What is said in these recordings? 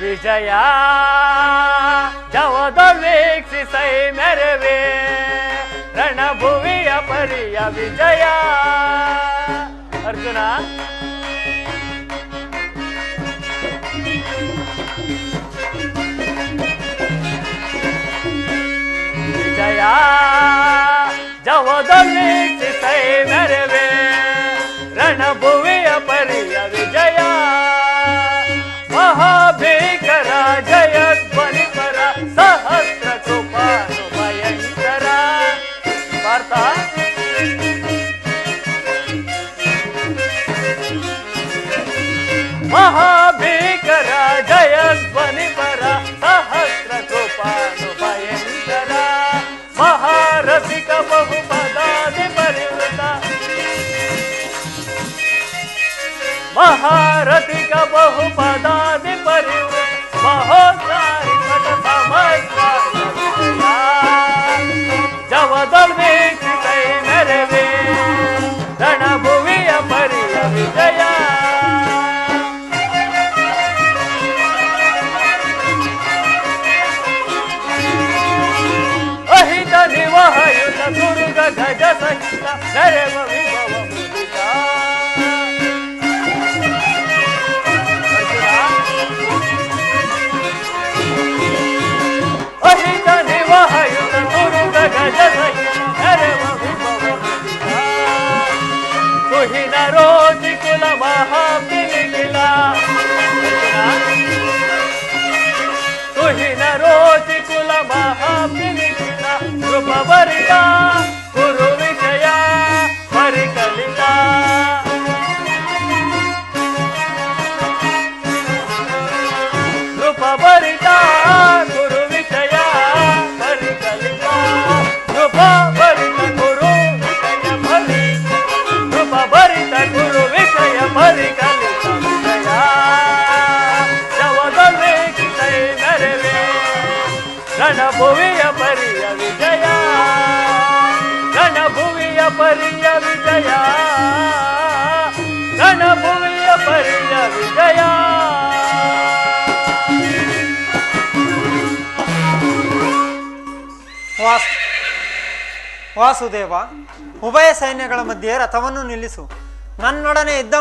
विजया, जाओ दौलिक सही मेरे वे मेरवे। रणभुवि अपरिया विजया। अर्जुना विजया, जाओ दौलिक सही मेरे वे मेरवे। रणभुवि अपरिया महारथि का बहुपदा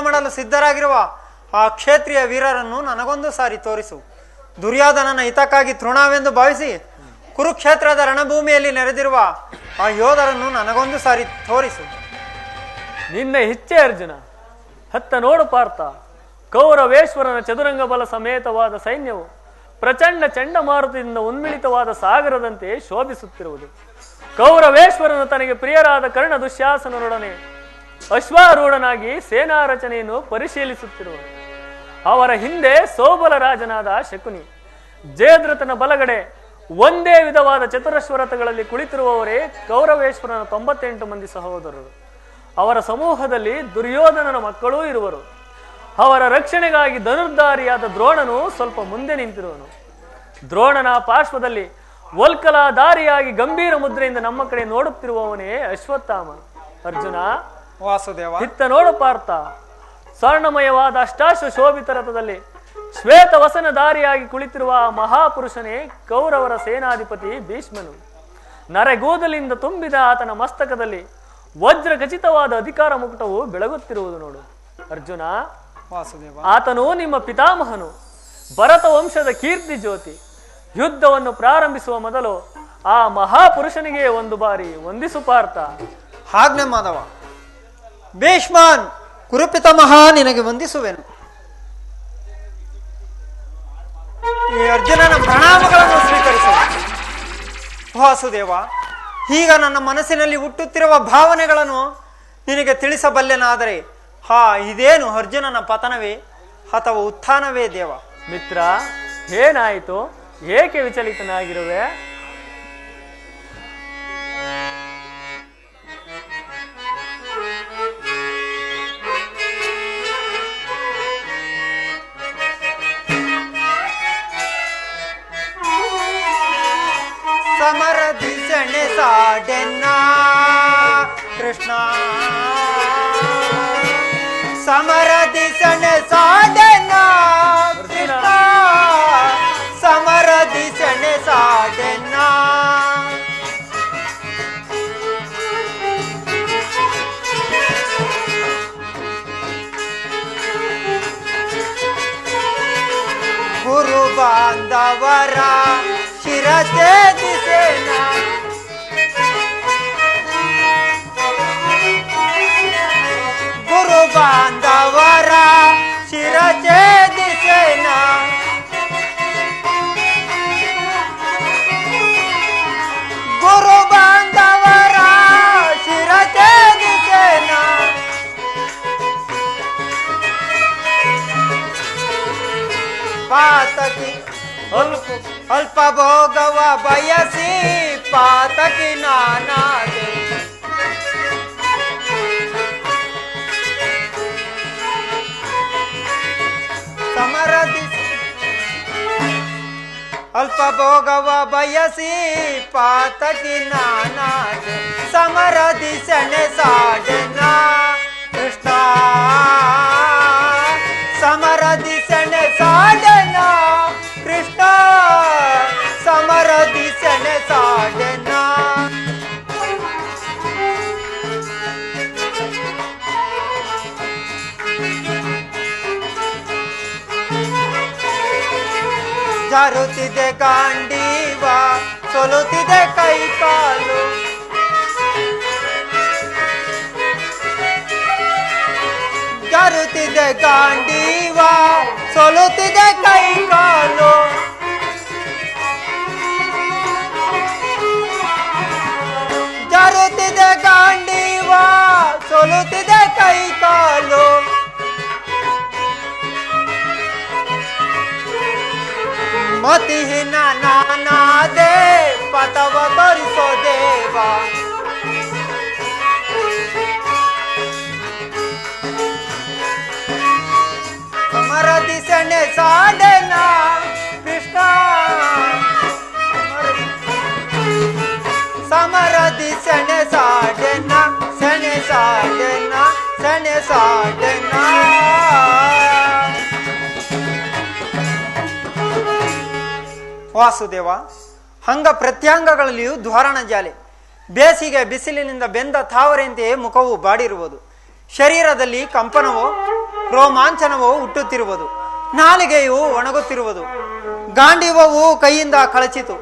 ಮಾಡಲು ಸಿದ್ಧರಾಗಿರುವ ಆ ಕ್ಷೇತ್ರೀಯ ವೀರರನ್ನು ನನಗೊಂದು ಸಾರಿ ತೋರಿಸು. ದುರ್ಯೋಧನನ ಹಿತಕ್ಕಾಗಿ ತೃಣವೆಂದು ಭಾವಿಸಿ ಕುರುಕ್ಷೇತ್ರದ ರಣಭೂಮಿಯಲ್ಲಿ ನೆರೆದಿರುವ ಆ ಯೋಧರನ್ನು ನನಗೊಂದು ಸಾರಿ ತೋರಿಸು. ನಿನ್ನ ಇಚ್ಛೆ ಅರ್ಜುನ. ಹತ್ತ ನೋಡು ಪಾರ್ಥ. ಕೌರವೇಶ್ವರನ ಚದುರಂಗ ಬಲ ಸಮೇತವಾದ ಸೈನ್ಯವು ಪ್ರಚಂಡ ಚಂಡಮಾರುತದಿಂದ ಉನ್ಮಿಳಿತವಾದ ಸಾಗರದಂತೆ ಶೋಭಿಸುತ್ತಿರುವುದು. ಕೌರವೇಶ್ವರನು ತನಗೆ ಪ್ರಿಯರಾದ ಕರ್ಣ ದುಶ್ಯಾಸನರೊಡನೆ ಅಶ್ವಾರೂಢನಾಗಿ ಸೇನಾ ರಚನೆಯನ್ನು ಪರಿಶೀಲಿಸುತ್ತಿರುವನು. ಅವರ ಹಿಂದೆ ಸೋಬಲ ರಾಜನಾದ ಶಕುನಿ. ಜಯದ್ರಥನ ಬಲಗಡೆ ಒಂದೇ ವಿಧವಾದ ಚತುರಶ್ವರಥಗಳಲ್ಲಿ ಕುಳಿತಿರುವವರೇ ಕೌರವೇಶ್ವರನ ತೊಂಬತ್ತೆಂಟು ಮಂದಿ ಸಹೋದರರು. ಅವರ ಸಮೂಹದಲ್ಲಿ ದುರ್ಯೋಧನನ ಮಕ್ಕಳೂ ಇರುವರು. ಅವರ ರಕ್ಷಣೆಗಾಗಿ ಧನುರ್ಧಾರಿಯಾದ ದ್ರೋಣನು ಸ್ವಲ್ಪ ಮುಂದೆ ನಿಂತಿರುವನು. ದ್ರೋಣನ ಪಾರ್ಶ್ವದಲ್ಲಿ ವಲ್ಕಲಾಧಾರಿಯಾಗಿ ಗಂಭೀರ ಮುದ್ರೆಯಿಂದ ನಮ್ಮ ಕಡೆ ನೋಡುತ್ತಿರುವವನೇ ಅಶ್ವತ್ಥಾಮ. ಅರ್ಜುನ ವಾಸುದೇವ. ಇತ್ತ ನೋಡು ಪಾರ್ಥ ಸ್ವರ್ಣಮಯವಾದ ಅಷ್ಟಾಶ್ವ ಶೋಭಿತ ರಥದಲ್ಲಿ ಶ್ವೇತ ವಸನಧಾರಿಯಾಗಿ ಕುಳಿತಿರುವ ಆ ಮಹಾಪುರುಷನೇ ಕೌರವರ ಸೇನಾಧಿಪತಿ ಭೀಷ್ಮನು. ನರೆಗೂದಲಿಂದ ತುಂಬಿದ ಆತನ ಮಸ್ತಕದಲ್ಲಿ ವಜ್ರ ಖಚಿತವಾದ ಅಧಿಕಾರ ಮುಕುಟವು ಬೆಳಗುತ್ತಿರುವುದು ನೋಡು. ಅರ್ಜುನ ವಾಸುದೇವ. ಆತನು ನಿಮ್ಮ ಪಿತಾಮಹನು ಭರತ ವಂಶದ ಕೀರ್ತಿ ಜ್ಯೋತಿ ಯುದ್ಧವನ್ನು ಪ್ರಾರಂಭಿಸುವ ಮೊದಲು ಆ ಮಹಾಪುರುಷನಿಗೆ ಒಂದು ಬಾರಿ ವಂದಿಸು ಪಾರ್ಥ. ಆಜ್ಞೆ ಮಾಧವ. ಭೀಷ್ಮನ್ ಕುರುಪಿತಮಹ ನಿನಗೆ ವಂದಿಸುವೆನು. ಈ ಅರ್ಜುನನ ಪ್ರಣಾಮಗಳನ್ನು ಸ್ವೀಕರಿಸು. ವಾಸುದೇವ, ಈಗ ನನ್ನ ಮನಸ್ಸಿನಲ್ಲಿ ಹುಟ್ಟುತ್ತಿರುವ ಭಾವನೆಗಳನ್ನು ನಿನಗೆ ತಿಳಿಸಬಲ್ಲೆನಾದರೆ, ಹಾ, ಇದೇನು ಅರ್ಜುನನ ಪತನವೇ, ಅಥವಾ ಉತ್ಥಾನವೇ ದೇವ? ಮಿತ್ರ, ಏನಾಯಿತು? ಏಕೆ ವಿಚಲಿತನಾಗಿರುವೆ? സമര ദിശന സാധന കൃഷ്ണ സമര ദിശന സാധന ഗുരു ബാന്ധവര ശിരസേ না पातक नानाज समर दिशन साजना। कृष्णा, समर दिशन साजना। कृष्णा, समर दिशन साजना। झारुति दे गांड ಸೊಲುತ್ತಿದೆ ಕೈ ಕಾಲು ಜಾರುತ್ತಿದೆ ಗಾಂಡೀವ ಸೊಲುತ್ತಿದೆ ಕೈ ಕಾಲು ಜಾರುತ್ತಿದೆ મોતીના નાના દે, પતવ બરસો દેવા. તમારા દિશે ને સાડે ના, કૃષ્ણ. સમર દિશે ને સાડે ના. ವಾಸುದೇವ, ಹಂಗ ಪ್ರತ್ಯಾಂಗಗಳಲ್ಲಿಯೂ ಧ್ವಾರಣ ಜಾಲೆ. ಬೇಸಿಗೆ ಬಿಸಿಲಿನಿಂದ ಬೆಂದ ತಾವರೆಯಂತೆಯೇ ಮುಖವು ಬಾಡಿರುವುದು. ಶರೀರದಲ್ಲಿ ಕಂಪನವೋ, ರೋಮಾಂಚನವೋ ಹುಟ್ಟುತ್ತಿರುವುದು. ನಾಲಿಗೆಯು ಒಣಗುತ್ತಿರುವುದು. ಗಾಂಡಿವವು ಕೈಯಿಂದ ಕಳಚಿತು.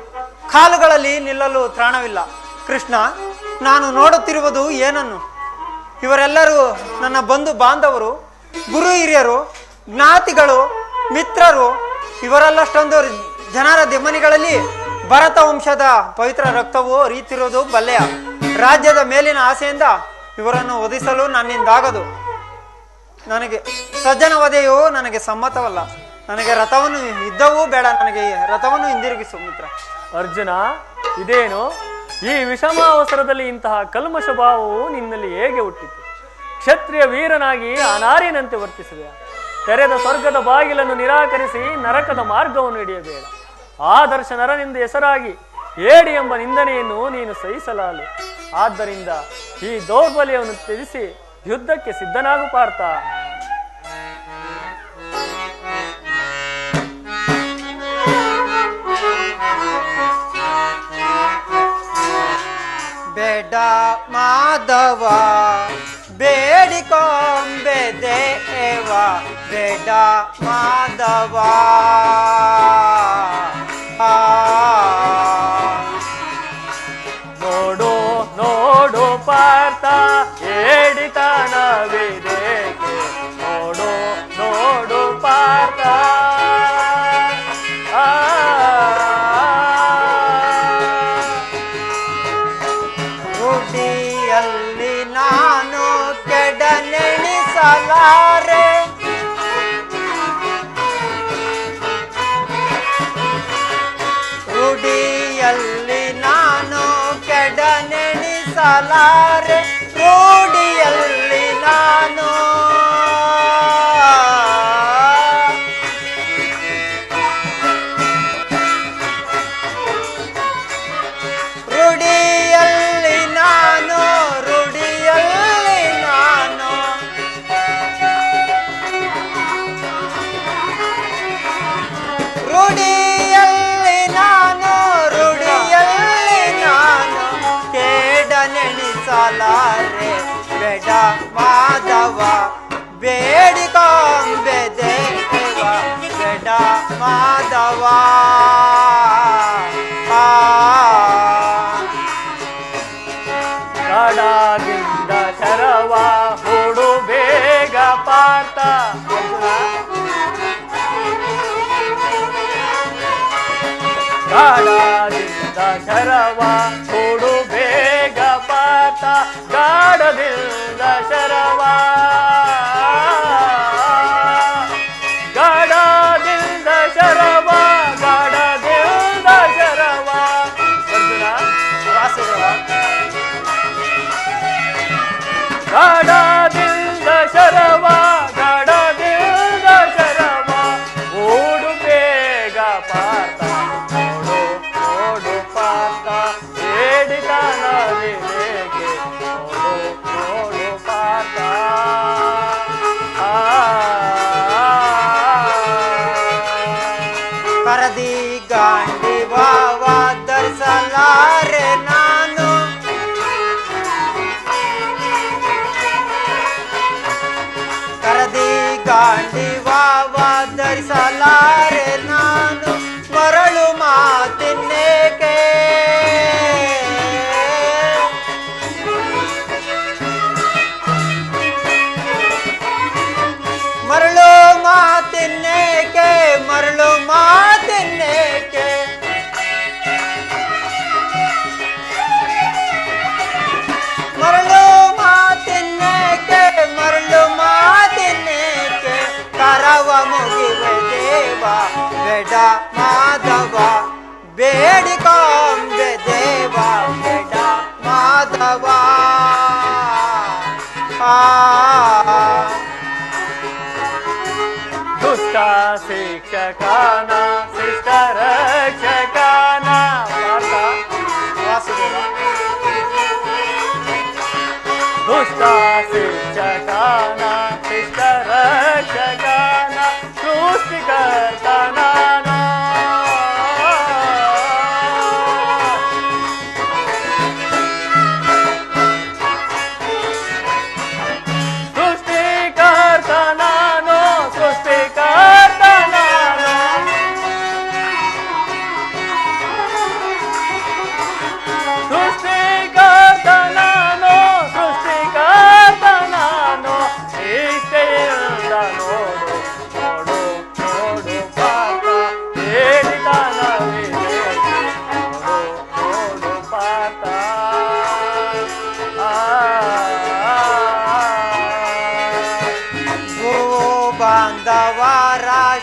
ಕಾಲುಗಳಲ್ಲಿ ನಿಲ್ಲಲು ತ್ರಾಣವಿಲ್ಲ. ಕೃಷ್ಣ, ನಾನು ನೋಡುತ್ತಿರುವುದು ಏನನ್ನು? ಇವರೆಲ್ಲರೂ ನನ್ನ ಬಂಧು ಬಾಂಧವರು, ಗುರು ಹಿರಿಯರು, ಜ್ಞಾತಿಗಳು, ಮಿತ್ರರು, ಇವರೆಲ್ಲಷ್ಟೊಂದು ಜನರ ದಿಮ್ಮನಿಗಳಲ್ಲಿ ಭರತ ವಂಶದ ಪವಿತ್ರ ರಕ್ತವು ರೀತಿರುವುದು ಬಲ್ಲೆಯ. ರಾಜ್ಯದ ಮೇಲಿನ ಆಸೆಯಿಂದ ಇವರನ್ನು ಒದಿಸಲು ನನ್ನಿಂದಾಗದು. ನನಗೆ ಸಜ್ಜನ ವಧೆಯು ನನಗೆ ಸಮ್ಮತವಲ್ಲ. ನನಗೆ ರಥವನ್ನು ಇದ್ದವೂ ಬೇಡ, ನನಗೆ ರಥವನ್ನು ಹಿಂದಿರುಗಿಸು ಮಿತ್ರ. ಅರ್ಜುನ, ಇದೇನು? ಈ ವಿಷಮಾವಸರದಲ್ಲಿ ಇಂತಹ ಕಲ್ಮಶ ಭಾವವು ನಿನ್ನಲ್ಲಿ ಹೇಗೆ ಹುಟ್ಟಿತು? ಕ್ಷತ್ರಿಯ ವೀರನಾಗಿ ಅನಾರಿನಂತೆ ವರ್ತಿಸಿದೆ ತೆರೆದ ಸ್ವರ್ಗದ ಬಾಗಿಲನ್ನು ನಿರಾಕರಿಸಿ ನರಕದ ಮಾರ್ಗವನ್ನು ಹಿಡಿಯಬೇಡ. ಆದರ್ಶ ನರನಿಂದ ಹೆಸರಾಗಿ ಏಡಿ ಎಂಬ ನಿಂದನೆಯನ್ನು ನೀನು ಸಹಿಸಲಾಲು. ಆದ್ದರಿಂದ ಈ ದೌರ್ಬಲ್ಯವನ್ನು ತ್ಯಜಿಸಿ ಯುದ್ಧಕ್ಕೆ ಸಿದ್ಧನಾಗು ಪಾರ್ಥ. ಬೇಡ ಮಾಧವ ಬೇಡಿಕೊಂಬೆ ದೇವ ಬೇಡ ಮಾಧವ. ನೋಡು ನೋಡು ಪಾರ್ಥ ಏಡಿತನವಿದೇಕೆ ನೋಡು ನೋಡು ಪಾರ್ಥ. ನಾನು ನಾನು ಕೆಡನೆಣಿಸಲಾರೆ. ಮಾಧವ ಬೇಡಿಕೊಂಬೆ ದೇವ ಬೇಡ ಮಾಧವ ಆ ದುಷ್ಟ ಶಿಕ್ಷಕನ ಶಿಷ್ಟ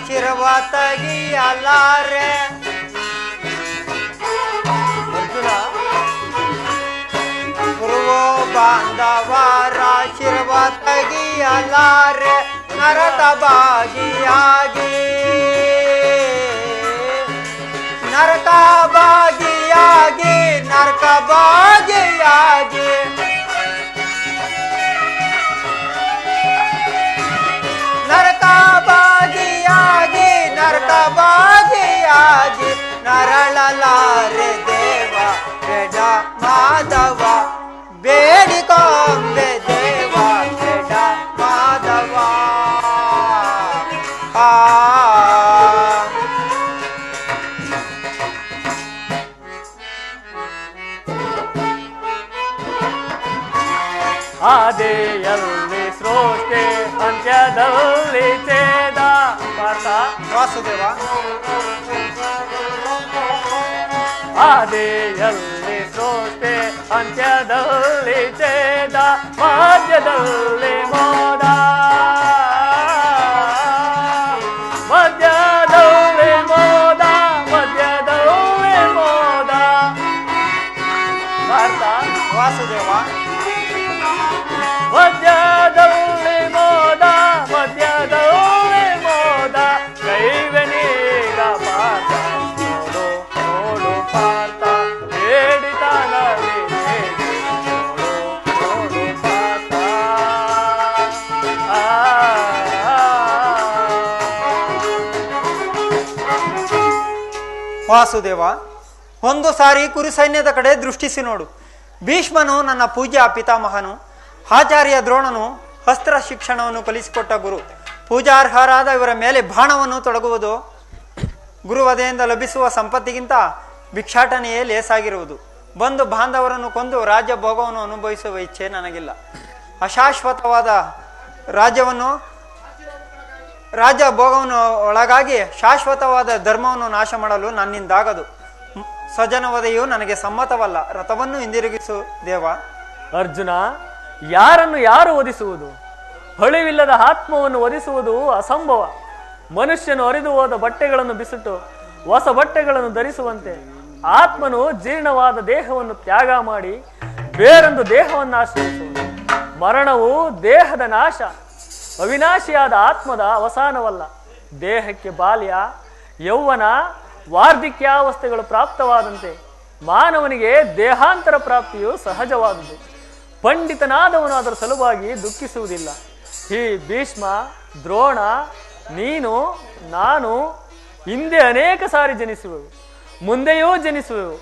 ಶಿರವ ತೆಗಿಯಲಾರೆ ಅರ್ಜುನ ಬಾಂಧವರ ಶಿರವ ತೆಗಿಯಲಾರೆ ನರದ ಭಾಗಿಯಾಗಿ ನರಕ ಭಾಗಿಯಾಗಿ ನರಕ ಭಾಗಿಯಾಗಿ ನರಳಲಾರೆ ದೇವ ಬೇಡ ಮಾಧವ ಬೇಡಿಕೊಂಬೆ ದೇವ ಬೇಡ ಮಾಧವ ಆ ಆದಿಯಲ್ಲಿ ಸೃಷ್ಟಿ ಅಂತ್ಯದಲ್ಲಿ ಛೇದ ಪಾರ್ಥ ವಾಸುದೇವ ಆದಿಯಲ್ಲಿ ಸೋತೆ ಅಂತ್ಯದಲ್ಲಿ ಚೇದ ಮಾಧ್ಯದಲ್ಲಿ ಮೋದ. ವಾಸುದೇವ, ಒಂದು ಸಾರಿ ಕುರು ಸೈನ್ಯದ ಕಡೆ ದೃಷ್ಟಿಸಿ ನೋಡು. ಭೀಷ್ಮನು ನನ್ನ ಪೂಜ್ಯ ಪಿತಾಮಹನು, ಆಚಾರ್ಯ ದ್ರೋಣನು ಅಸ್ತ್ರ ಶಿಕ್ಷಣವನ್ನು ಕಲಿಸಿಕೊಟ್ಟ ಗುರು. ಪೂಜಾರ್ಹರಾದ ಇವರ ಮೇಲೆ ಬಾಣವನ್ನು ತೊಡಗುವುದು ಗುರುವದೆಯಿಂದ ಲಭಿಸುವ ಸಂಪತ್ತಿಗಿಂತ ಭಿಕ್ಷಾಟನೆಯೇ ಲೇಸಾಗಿರುವುದು. ಬಂದು ಬಾಂಧವರನ್ನು ಕೊಂದು ರಾಜ್ಯ ಭೋಗವನ್ನು ಅನುಭವಿಸುವ ಇಚ್ಛೆ ನನಗಿಲ್ಲ. ಅಶಾಶ್ವತವಾದ ರಾಜ್ಯವನ್ನು ರಾಜ್ಯ ಭೋಗವನ್ನು ಒಳಗಾಗಿ ಶಾಶ್ವತವಾದ ಧರ್ಮವನ್ನು ನಾಶ ಮಾಡಲು ನನ್ನಿಂದಾಗದು. ಸ್ವಜನವದೆಯು ನನಗೆ ಸಮ್ಮತವಲ್ಲ. ರಥವನ್ನು ಹಿಂದಿರುಗಿಸು ದೇವ. ಅರ್ಜುನ, ಯಾರನ್ನು ಯಾರು ಒದಿಸುವುದು ಹೊಳಿವಿಲ್ಲದ ಆತ್ಮವನ್ನು ಒದಿಸುವುದು ಅಸಂಭವ. ಮನುಷ್ಯನು ಹರಿದು ಹೋದ ಬಟ್ಟೆಗಳನ್ನು ಬಿಸಿಟ್ಟು ಹೊಸ ಬಟ್ಟೆಗಳನ್ನು ಧರಿಸುವಂತೆ ಆತ್ಮನು ಜೀರ್ಣವಾದ ದೇಹವನ್ನು ತ್ಯಾಗ ಮಾಡಿ ಬೇರೊಂದು ದೇಹವನ್ನು ಆಶ್ರಯಿಸುವುದು ಮರಣವು ದೇಹದ ನಾಶ. ಅವಿನಾಶಿಯಾದ ಆತ್ಮದ ಅವಸಾನವಲ್ಲ. ದೇಹಕ್ಕೆ ಬಾಲ್ಯ, ಯೌವನ ವಾರ್ಧಿಕ್ಯಾವಸ್ಥೆಗಳು ಪ್ರಾಪ್ತವಾದಂತೆ ಮಾನವನಿಗೆ ದೇಹಾಂತರ ಪ್ರಾಪ್ತಿಯು ಸಹಜವಾದುದು. ಪಂಡಿತನಾದವನು ಅದರ ಸಲುವಾಗಿ ದುಃಖಿಸುವುದಿಲ್ಲ. ಈ ಭೀಷ್ಮ, ದ್ರೋಣ, ನೀನು, ನಾನು ಹಿಂದೆ ಅನೇಕ ಸಾರಿ ಜನಿಸುವೆವು, ಮುಂದೆಯೂ ಜನಿಸುವೆವು.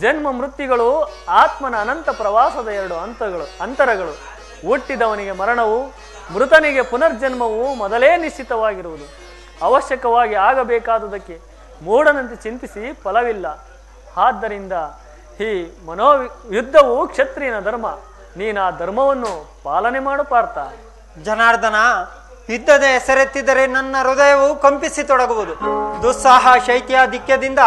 ಜನ್ಮ ಮೃತ್ಯುಗಳು, ಆತ್ಮನ ಅನಂತ ಪ್ರವಾಸದ ಎರಡು ಅಂತಗಳು, ಅಂತರಗಳು. ಹುಟ್ಟಿದವನಿಗೆ ಮರಣವು ಮೃತನಿಗೆ ಪುನರ್ಜನ್ಮವು ಮೊದಲೇ ನಿಶ್ಚಿತವಾಗಿರುವುದು. ಅವಶ್ಯಕವಾಗಿ ಆಗಬೇಕಾದುದಕ್ಕೆ ಮೂಢನಂತೆ ಚಿಂತಿಸಿ ಫಲವಿಲ್ಲ. ಆದ್ದರಿಂದ ಈ ಮನೋ ಯುದ್ಧವು ಕ್ಷತ್ರಿಯನ ಧರ್ಮ. ನೀನು ಆ ಧರ್ಮವನ್ನು ಪಾಲನೆ ಮಾಡು ಪಾರ್ಥ. ಜನಾರ್ದನ, ಯುದ್ಧದ ಹೆಸರೆತ್ತಿದರೆ ನನ್ನ ಹೃದಯವು ಕಂಪಿಸಿ ತೊಡಗುವುದು ದುಸ್ಸಾಹ ಶೈತ್ಯಾಧಿಕ್ಯದಿಂದ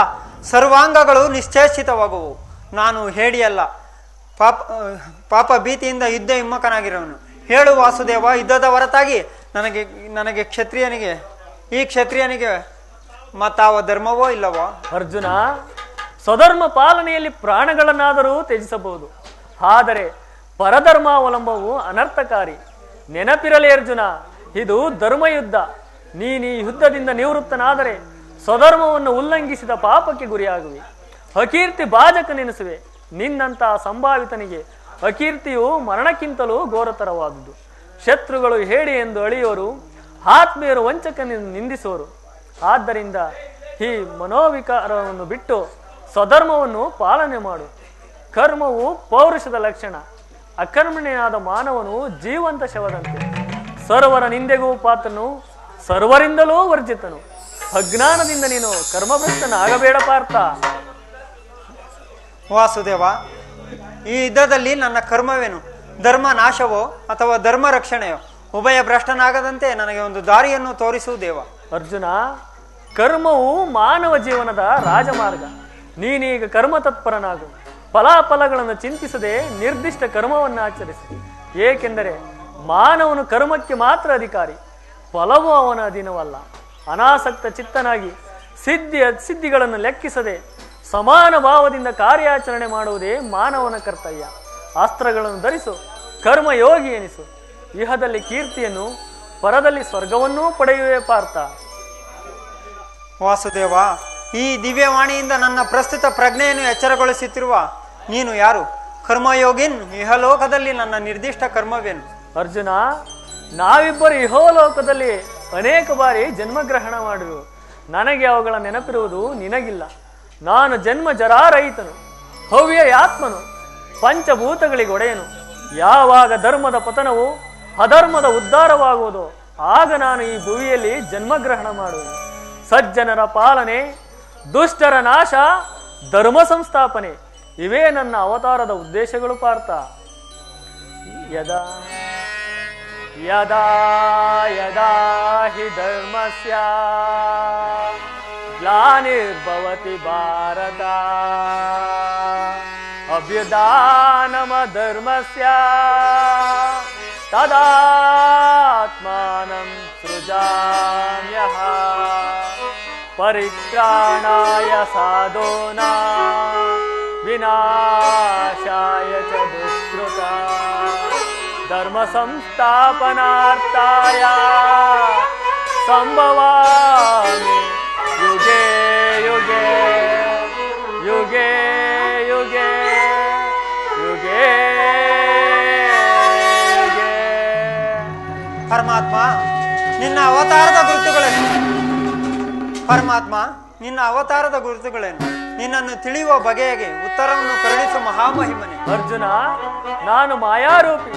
ಸರ್ವಾಂಗಗಳು ನಿಶ್ಚೇಷಿತವಾಗುವು ನಾನು ಹೇಳಿಯಲ್ಲ, ಪಾಪ ಪಾಪ ಭೀತಿಯಿಂದ ಯುದ್ಧ ಹಿಮ್ಮಕನಾಗಿರುವನು. ಹೇಳು ವಾಸುದೇವ, ಯುದ್ಧದ ಹೊರತಾಗಿ ನನಗೆ ನನಗೆ ಕ್ಷತ್ರಿಯನಿಗೆ, ಈ ಕ್ಷತ್ರಿಯನಿಗೆ ಮತ್ತಾವ ಧರ್ಮವೋ ಇಲ್ಲವೋ? ಅರ್ಜುನ, ಸ್ವಧರ್ಮ ಪಾಲನೆಯಲ್ಲಿ ಪ್ರಾಣಗಳನ್ನಾದರೂ ತ್ಯಜಿಸಬಹುದು. ಆದರೆ ಪರಧರ್ಮಾವಲಂಬವು ಅನರ್ಥಕಾರಿ. ನೆನಪಿರಲಿ ಅರ್ಜುನ, ಇದು ಧರ್ಮಯುದ್ಧ. ನೀನು ಈ ಯುದ್ಧದಿಂದ ನಿವೃತ್ತನಾದರೆ ಸ್ವಧರ್ಮವನ್ನು ಉಲ್ಲಂಘಿಸಿದ ಪಾಪಕ್ಕೆ ಗುರಿಯಾಗುವೆ. ಅಕೀರ್ತಿ ಬಾಜಕನೆನಿಸುವೆ. ನಿನ್ನಂತಹ ಸಂಭಾವಿತನಿಗೆ ಅಕೀರ್ತಿಯು ಮರಣಕ್ಕಿಂತಲೂ ಘೋರತರವಾದುದು. ಶತ್ರುಗಳು ಹೇಳಿ ಎಂದು ಅಳಿಯೋರು, ಆತ್ಮೀಯರು ವಂಚಕನೆಂದು ನಿಂದಿಸುವರು ಆದ್ದರಿಂದ ಈ ಮನೋವಿಕಾರವನ್ನು ಬಿಟ್ಟು ಸ್ವಧರ್ಮವನ್ನು ಪಾಲನೆ ಮಾಡು. ಕರ್ಮವು ಪೌರುಷದ ಲಕ್ಷಣ. ಅಕರ್ಮಣೆಯಾದ ಮಾನವನು ಜೀವಂತ ಶವದಂತೆ. ಸರ್ವರ ನಿಂದೆಗೂ ಪಾತ್ರನು, ಸರ್ವರಿಂದಲೂ ವರ್ಜಿತನು. ಅಜ್ಞಾನದಿಂದ ನೀನು ಕರ್ಮಭ್ರಷ್ಟನಾಗಬೇಡ ಪಾರ್ಥ. ವಾಸುದೇವ ಈ ಯುದ್ಧದಲ್ಲಿ ನನ್ನ ಕರ್ಮವೇನು? ಧರ್ಮ ನಾಶವೋ ಅಥವಾ ಧರ್ಮ ರಕ್ಷಣೆಯೋ? ಉಭಯ ಭ್ರಷ್ಟನಾಗದಂತೆ ನನಗೆ ಒಂದು ದಾರಿಯನ್ನು ತೋರಿಸು ದೇವ. ಅರ್ಜುನ, ಕರ್ಮವು ಮಾನವ ಜೀವನದ ರಾಜಮಾರ್ಗ. ನೀನೀಗ ಕರ್ಮ ತತ್ಪರನಾಗು ಫಲಾಫಲಗಳನ್ನು ಚಿಂತಿಸದೆ ನಿರ್ದಿಷ್ಟ ಕರ್ಮವನ್ನು ಆಚರಿಸಿ. ಏಕೆಂದರೆ ಮಾನವನು ಕರ್ಮಕ್ಕೆ ಮಾತ್ರ ಅಧಿಕಾರಿ. ಫಲವೂ ಅವನ ಅಧೀನವಲ್ಲ. ಅನಾಸಕ್ತ ಚಿತ್ತನಾಗಿ ಸಿದ್ಧಿ ಅಸಿದ್ಧಿಗಳನ್ನು ಲೆಕ್ಕಿಸದೆ ಸಮಾನ ಭಾವದಿಂದ ಕಾರ್ಯಾಚರಣೆ ಮಾಡುವುದೇ ಮಾನವನ ಕರ್ತವ್ಯ. ಅಸ್ತ್ರಗಳನ್ನು ಧರಿಸು ಕರ್ಮಯೋಗಿ ಎನಿಸು. ಇಹದಲ್ಲಿ ಕೀರ್ತಿಯನ್ನು ಪರದಲ್ಲಿ ಸ್ವರ್ಗವನ್ನೂ ಪಡೆಯುವೆ ಪಾರ್ಥ. ವಾಸುದೇವ ಈ ದಿವ್ಯವಾಣಿಯಿಂದ ನನ್ನ ಪ್ರಸ್ತುತ ಪ್ರಜ್ಞೆಯನ್ನು ಎಚ್ಚರಗೊಳಿಸುತ್ತಿರುವ ನೀನು ಯಾರು? ಕರ್ಮಯೋಗಿನ್ ಇಹಲೋಕದಲ್ಲಿ ನನ್ನ ನಿರ್ದಿಷ್ಟ ಕರ್ಮವೇನು? ಅರ್ಜುನ ನಾವಿಬ್ಬರು ಇಹೋಲೋಕದಲ್ಲಿ ಅನೇಕ ಬಾರಿ ಜನ್ಮಗ್ರಹಣ ಮಾಡಿರು ನನಗೆ ಅವುಗಳ ನೆನಪಿರುವುದು ನಿನಗಿಲ್ಲ. ನಾನು ಜನ್ಮ ಜರಾರಹಿತನು ಹವ್ಯ ಆತ್ಮನು, ಪಂಚಭೂತಗಳಿಗೆ ಒಡೆಯನು. ಯಾವಾಗ ಧರ್ಮದ ಪತನವು, ಅಧರ್ಮದ ಉದ್ಧಾರವಾಗುವುದು, ಆಗ ನಾನು ಈ ಭುವಿಯಲ್ಲಿ ಜನ್ಮಗ್ರಹಣ ಮಾಡುವುದು ಸಜ್ಜನರ ಪಾಲನೆ, ದುಷ್ಟರ ನಾಶ, ಧರ್ಮ ಸಂಸ್ಥಾಪನೆ, ಇವೇ ನನ್ನ ಅವತಾರದ ಉದ್ದೇಶಗಳು ಪಾರ್ಥ. ಯದಾ ಯದಾ ಯದಾ ಹಿ ಧರ್ಮಸ್ಯ. निर्भवति भारदा अभ्युदानमधर्मस्य तदात्मानं सृजाम्यः। परित्राणाय साधो न विनाशाय च दुष्कृता। धर्मसंस्थापनार्ताय सम्भवामि ಅವತಾರದ ಗುರುತುಗಳೇನು? ಪರಮಾತ್ಮ, ನಿನ್ನ ಅವತಾರದ ಗುರುತುಗಳೇನು? ನಿನ್ನನ್ನು ತಿಳಿಯುವ ಬಗೆಗೆ ಉತ್ತರವನ್ನು ಕರುಣಿಸುವ ಮಹಾಮಹಿಮನೆ. ಅರ್ಜುನ, ನಾನು ಮಾಯಾರೂಪಿ,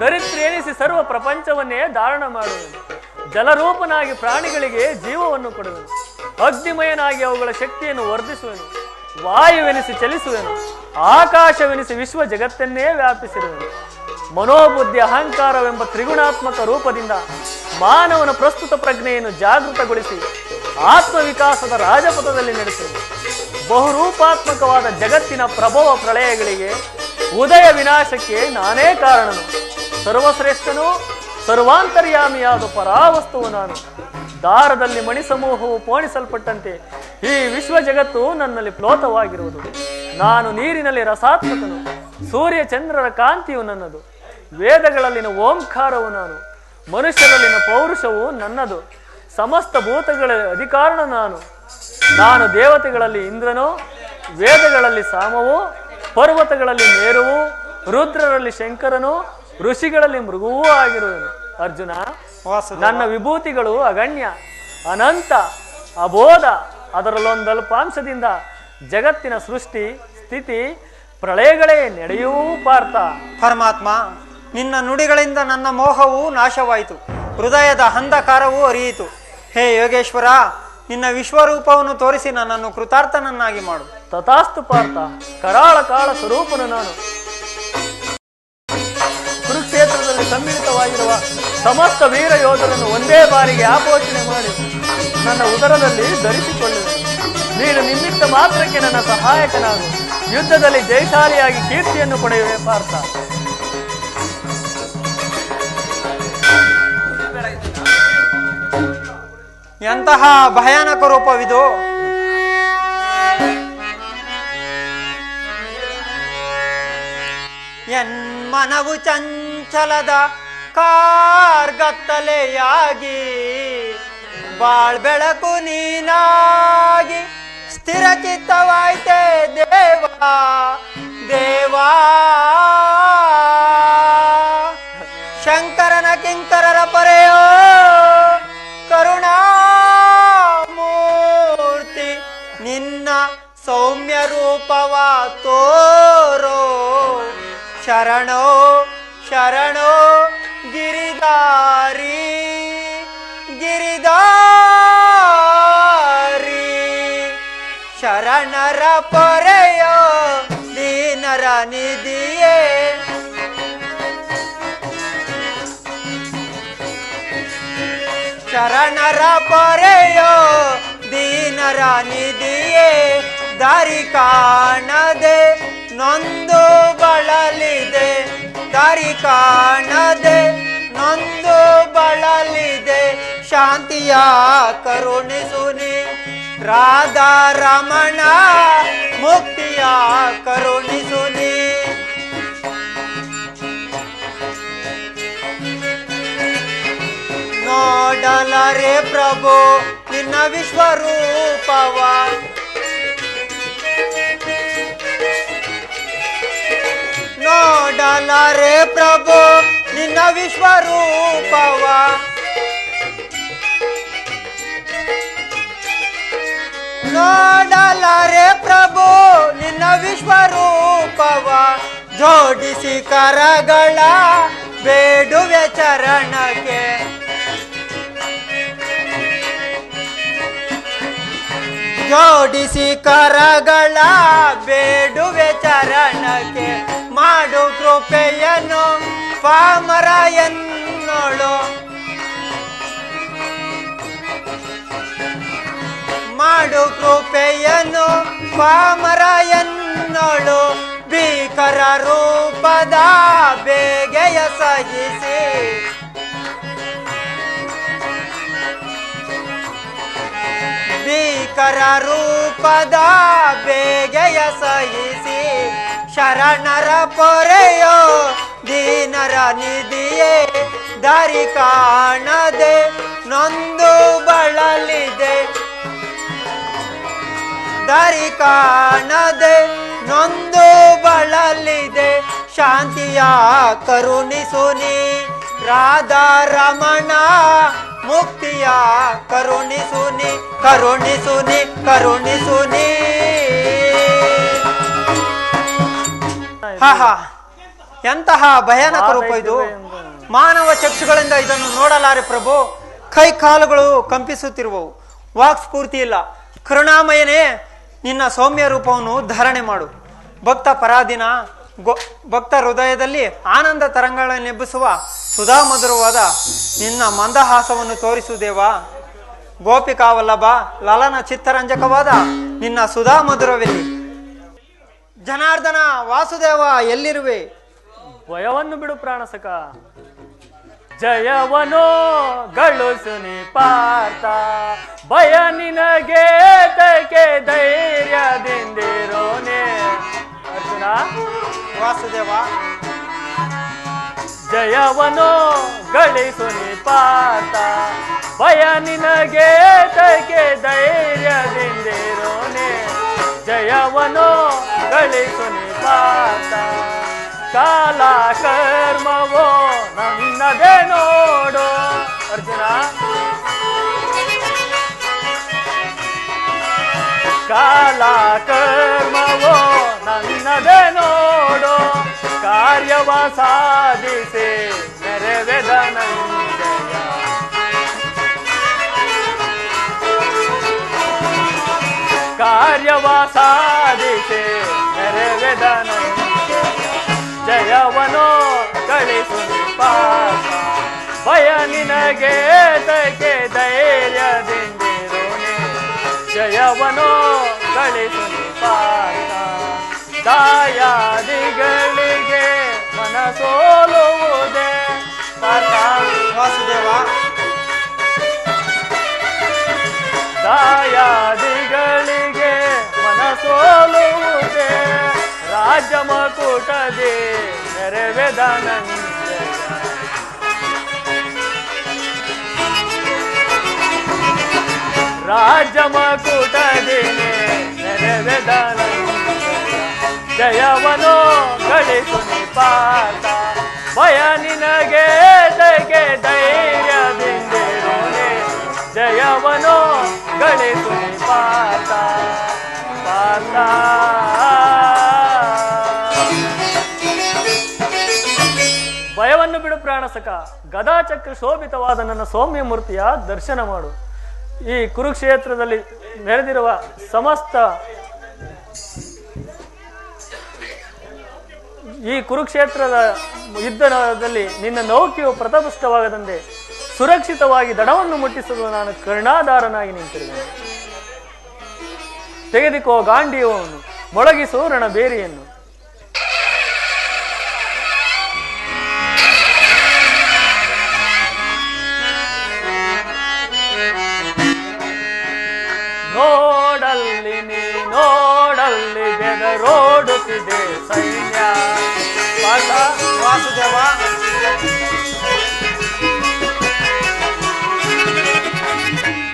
ದರಿದ್ರ ಎನಿಸಿ ಸರ್ವ ಪ್ರಪಂಚವನ್ನೇ ಧಾರಣ ಮಾಡುವನು. ಜಲರೂಪನಾಗಿ ಪ್ರಾಣಿಗಳಿಗೆ ಜೀವವನ್ನು ಕೊಡುವನು. ಅಗ್ನಿಮಯನಾಗಿ ಅವುಗಳ ಶಕ್ತಿಯನ್ನು ವರ್ಧಿಸುವೆನು. ವಾಯುವೆನಿಸಿ ಚಲಿಸುವೆನು. ಆಕಾಶವೆನಿಸಿ ವಿಶ್ವ ಜಗತ್ತನ್ನೇ ವ್ಯಾಪಿಸಿರುವೆನು. ಮನೋಬುದ್ಧಿ ಅಹಂಕಾರವೆಂಬ ತ್ರಿಗುಣಾತ್ಮಕ ರೂಪದಿಂದ ಮಾನವನ ಪ್ರಸ್ತುತ ಪ್ರಜ್ಞೆಯನ್ನು ಜಾಗೃತಗೊಳಿಸಿ ಆತ್ಮವಿಕಾಸದ ರಾಜಪಥದಲ್ಲಿ ನಡೆಸುವುದು ಬಹುರೂಪಾತ್ಮಕವಾದ ಜಗತ್ತಿನ ಪ್ರಭವ ಪ್ರಳಯಗಳಿಗೆ ಉದಯ ವಿನಾಶಕ್ಕೆ ನಾನೇ ಕಾರಣನು. ಸರ್ವಶ್ರೇಷ್ಠನು ಸರ್ವಾಂತರ್ಯಾಮಿಯಾದ ಪರಾವಸ್ತುವು ನಾನು. ದಾರದಲ್ಲಿ ಮಣಿಸಮೂಹವು ಪೋಣಿಸಲ್ಪಟ್ಟಂತೆ ಈ ವಿಶ್ವ ಜಗತ್ತು ನನ್ನಲ್ಲಿ ಪ್ಲೋತವಾಗಿರುವುದು. ನಾನು ನೀರಿನಲ್ಲಿ ರಸಾತ್ಮಕನು. ಸೂರ್ಯ ಚಂದ್ರರ ಕಾಂತಿಯು ನನ್ನದು. ವೇದಗಳಲ್ಲಿನ ಓಂಕಾರವು ನಾನು. ಮನುಷ್ಯರಲ್ಲಿನ ಪೌರುಷವು ನನ್ನದು. ಸಮಸ್ತ ಭೂತಗಳ ಅಧಿಕಾರಣ ನಾನು. ನಾನು ದೇವತೆಗಳಲ್ಲಿ ಇಂದ್ರನು ವೇದಗಳಲ್ಲಿ ಸಾಮವು ಪರ್ವತಗಳಲ್ಲಿ ಮೇರುವು ರುದ್ರರಲ್ಲಿ ಶಂಕರನು ಋಷಿಗಳಲ್ಲಿ ಮೃಗುವೂ ಆಗಿರುವನು. ಅರ್ಜುನ ನನ್ನ ವಿಭೂತಿಗಳು ಅಗಣ್ಯ ಅನಂತ ಅಬೋಧ ಅದರಲ್ಲೊಂದಲ್ಪಾಂಶದಿಂದ ಜಗತ್ತಿನ ಸೃಷ್ಟಿ ಸ್ಥಿತಿ ಪ್ರಳಯಗಳೇ ನಡೆಯೂ ಪಾರ್ಥ. ಪರಮಾತ್ಮ. ನಿನ್ನ ನುಡಿಗಳಿಂದ ನನ್ನ ಮೋಹವು ನಾಶವಾಯಿತು. ಹೃದಯದ ಅಂಧಕಾರವೂ ಅರಿಯಿತು ಹೇ ಯೋಗೇಶ್ವರ, ನಿನ್ನ ವಿಶ್ವರೂಪವನ್ನು ತೋರಿಸಿ ನನ್ನನ್ನು ಕೃತಾರ್ಥನನ್ನಾಗಿ ಮಾಡು. ತಥಾಸ್ತು ಪಾರ್ಥ, ಕರಾಳ ಕಾಳ ಸ್ವರೂಪನು ನಾನು. ಕುರುಕ್ಷೇತ್ರದಲ್ಲಿ ಸಮ್ಮಿಳಿತವಾಗಿರುವ ಸಮಸ್ತ ವೀರ ಯೋಧರನ್ನು ಒಂದೇ ಬಾರಿಗೆ ಆಪೋಚನೆ ಮಾಡಿ ನನ್ನ ಉದರದಲ್ಲಿ ಧರಿಸಿಕೊಳ್ಳುವೆ ನೀನು ನಿಮಿತ್ತ ಮಾತ್ರಕ್ಕೆ ನನ್ನ ಸಹಾಯಕನಾಗು. ಯುದ್ಧದಲ್ಲಿ ಜಯಶಾಲಿಯಾಗಿ ಕೀರ್ತಿಯನ್ನು ಪಡೆಯುವೆ ಪಾರ್ಥ. ಎಂತಹ ಭಯಾನಕ ರೂಪವಿದು? ಎನ್ಮನವು ಚಂಚಲದ ಕಾರ್ಗತ್ತಲೆಯಾಗಿ, ಬಾಳ್ ಬೆಳಕು ನೀನಾಗಿ ಸ್ಥಿರ ಚಿತ್ತವಾಯ್ತೆ ದೇವಾ ದೇವಾ. ಶಂಕರನ ಕಿಂಕರರ ಪರೆಯೋ ಕರುಣಾಮೂರ್ತಿ ಸೌಮ್ಯ ರೂಪವ ತೋರೋ. ಶರಣೋ ಶರಣೋ ಗಿರಿದಾರಿ ಗಿರಿದಾರಿ ಶರಣರ ಪೊರೆಯೋ ದೀನರ ನಿಧಿಯೇ. ಶರಣರ ಪೊರೆಯೋ ದೀನರ ನಿಧಿಯೇ. ದಾರಿ ಕಾಣದೆ ನೊಂದು ಬಳಲಿದೆ. ದಾರಿ ಕಾಣದೆ ನೊಂದು ಬಳಲಿದೆ. ಶಾಂತಿಯ ಕರುಣಿಸುನಿ ರಾಧಾ ರಮಣ, ಮುಕ್ತಿಯ ಕರುಣಿಸುನಿ ನೋಡಲರೆ ಪ್ರಭು ನಿನ್ನ ವಿಶ್ವರೂಪವ ಪ್ರಭು ನಿನ್ನ ವಿಶ್ವರೂಪವ. ನೋಡಲಾರೆ ಪ್ರಭು ನಿನ್ನ ವಿಶ್ವರೂಪವ. ಜೋಡಿಸಿ ಕರಗಳ ಬೇಡುವೆ ಚರಣಕ್ಕೆ. ಜೋಡಿಸಿ ಕರಗಳ ಬೇಡುವೆ ಚರಣಕ್ಕೆ ಮಾಡು ಕೃಪೆಯನ್ನು ಪಾಮರ ಎನ್ನೋಳು ಮಾಡು ಕೃಪೆಯನ್ನು ಪಾಮರ ಎನ್ನೋಳು ರೂಪದ ಬೇಗೆಯ ಸಹಿಸಿ. ಭೀಕರ ರೂಪದ ಬೇಗೆಯ ಸಹಿಸಿ ಶರಣರ ಪೊರೆಯೋ ದೀನರ ನಿಧಿಯೇ ದಾರಿ ಕಾಣದೆ ನೊಂದು ಬಳಲಿದೆ. ದಾರಿ ಕಾಣದೆ ನೊಂದು ಬಳಲಿದೆ. ಶಾಂತಿಯ ಕರುಣಿಸುನಿ ರಾಧಾ ರಮಣ ಮುಕ್ತಿಯ ಕರುಣಿಸುನಿ ಕರುಣಿಸುನಿ ಕರುಣಿಸುನಿ ಹಾ ಹಾ. ಎಂತಹ ಭಯಾನಕ ರೂಪ ಇದು. ಮಾನವ ಚಕ್ಷುಗಳಿಂದ ಇದನ್ನು ನೋಡಲಾರೆ ಪ್ರಭು. ಕೈ ಕಾಲುಗಳು ಕಂಪಿಸುತ್ತಿರುವವು. ವಾಕ್ ಸ್ಫೂರ್ತಿ ಇಲ್ಲ. ಕರುಣಾಮಯನೇ ನಿನ್ನ ಸೌಮ್ಯ ರೂಪವನ್ನು ಧಾರಣೆ ಮಾಡು. ಭಕ್ತ ಪರಾಧೀನ ಗೊ ಭಕ್ತ ಹೃದಯದಲ್ಲಿ ಆನಂದ ತರಂಗಗಳನ್ನೆಬ್ಬಿಸುವ ಸುಧಾಮಧುರವಾದ ನಿನ್ನ ಮಂದಹಾಸವನ್ನು ತೋರಿಸುವುದೇವಾ? ಗೋಪಿಕಾವಲ್ಲಭ, ಲಲನ ಚಿತ್ತರಂಜಕವಾದ ನಿನ್ನ ಸುಧಾ ಮಧುರವೇ ಜನಾರ್ದನ ವಾಸುದೇವ ಎಲ್ಲಿರುವೆ? ಭಯವನ್ನು ಬಿಡು ಪ್ರಾಣಸಕ. ಜಯವನೋ ಗಳು ಪಾರ್ಥ. ಭಯ ನಿನಗೆ ಧೈರ್ಯ ಧೈರ್ಯದಿಂದಿರೋನೆ ಅರ್ಜುನ? ವಾಸುದೇವ. ಜಯವನೋ ಗಳಿಸು ನಿಪಾತ ಭಯ ನಿನಗೆ ತಕೆ ಧೈರ್ಯದಿಂದಿರೋನೆ ಜಯವನೋ ಗಳಿಸು ನಿಪಾತ ಕಾಲ ಕರ್ಮವೋ ನನ್ನದೇ ನೋಡು. ಅರ್ಜುನ? ಕಾಲ ಕರ್ಮವೋ ನನ್ನದೇ ನೋಡೋ, ಕಾರ್ಯವ ಸಾಧಿಸಿ ನೆರವೇದ ಕಾರ್ಯವ ಸಾಧಿಸಿ ನೆರವೇದ ಜಯವನೋ ಕಳಿಸು ಪಾಪ, ಭಯ ನಿನಗೆ ತಕೆ ಧೈರ್ಯದಿಂದಿರೋನೆ ಜಯವನೋ ಕಳಿಸು ಪಾಪ. ದಾಯಾದಿಗಳಿಗೆ ಮನಸೋಲುವುದೇ ವಾಸುದೇವ. ದಾಯಾದಿಗಳಿಗೆ ಮನಸೋಲುವುದೇ ರಾಜ ಮಕುಟದೆ ನೆರವೇದ ನಂಜಯ ಜಯವನೋ ಗಳಿಸು ಪಾತ. ಭಯ ನಿನಗೆ ತಗೆ ಧೈರ್ಯದಿಂದಿರೋನೆ. ಜಯವನು ಗಳಿಸು ಪಾತ. ಪಾತ. ಭಯವನ್ನು ಬಿಡು ಪ್ರಾಣಸಕ. ಗದಾಚಕ್ರ ಶೋಭಿತವಾದ ನನ್ನ ಸೌಮ್ಯ ಮೂರ್ತಿಯ ದರ್ಶನ ಮಾಡು. ಈ ಕುರುಕ್ಷೇತ್ರದಲ್ಲಿ ನೆರೆದಿರುವ ಸಮಸ್ತ ಈ ಕುರುಕ್ಷೇತ್ರದ ಯುದ್ಧದಲ್ಲಿ ನಿನ್ನ ನೌಕೆಯು ಪ್ರತಪುಷ್ಟವಾಗದಂತೆ ಸುರಕ್ಷಿತವಾಗಿ ದಡವನ್ನು ಮುಟ್ಟಿಸಲು ನಾನು ಕರ್ಣಾಧಾರನಾಗಿ ನಿಂತಿರುವೆ ತೆಗೆದುಕೋ ಗಾಂಡಿಯವನ್ನು ಮೊಳಗಿಸೋ ರಣಬೇರಿಯನ್ನು ನೋಡಲ್ಲಿ ನೀ, ನೋಡಲ್ಲಿ ಬೆದರೋಡುತ್ತಿದೆ ಸೈನ್ಯ. ಪಾಠ ವಾಸುದೇವ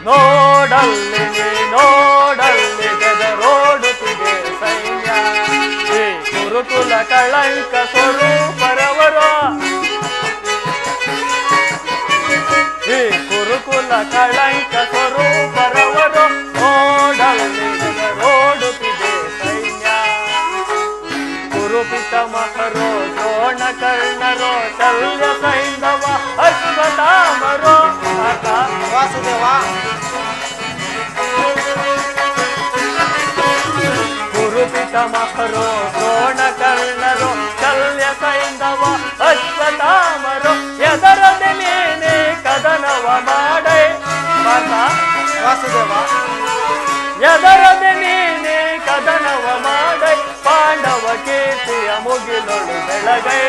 ನೋಡಲ್ಲಿ ನೀ ನೋಡಲ್ಲಿ ಬೆದರೋಡುತ್ತಿದೆ ಸೈನ್ಯ ಈ ಗುರುಕುಲ ಕಳಂಕ ಸ್ವರೂಪರವರು ಈ ಕುರುಕುಲ ಕಳಂಕ ಸ್ವರೂಪರವರು కర్ణరో శల్య సైంధవ అశ్వతామరో. అత వాసుదేవ. గురుపితమహరో ద్రోణ కర్ణరో శల్య సైంధవ అశ్వతామరో. ఎదరది నేనే కదనవ మాడై. మాత వాసుదేవ. ఎదరది కదనవ మాడ. ಮಾನವ ಕೀರ್ತಿಯ ಮುಗಿಲೊಳು ಬೆಳಗೈ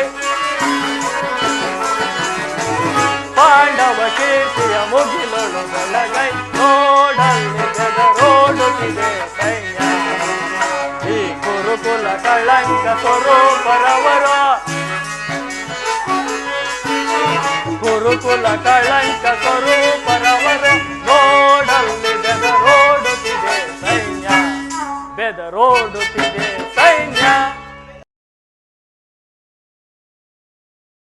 ಪಾಂಡವ ಕೀರ್ತಿಯ ಮುಗಿಲೊಳು ಬೆಳಗೈ ನೋಡಲ್ಲಿ ಬೆದರೋಡುತ್ತಿದೆ ಸೈನ್ಯ ಈ ಕುರುಕುಲ ಕಳಂಕ ಸ್ವರೂಪರವರ ಕುರುಕುಲ ಕಳಂಕ ಸ್ವರೂಪರವರ ನೋಡಲ್ಲಿ ಬೆದರೋಡುತ್ತಿದೆ ಸೈನ್ಯ ಬೆದರೋಡುತ್ತಿದೆ now.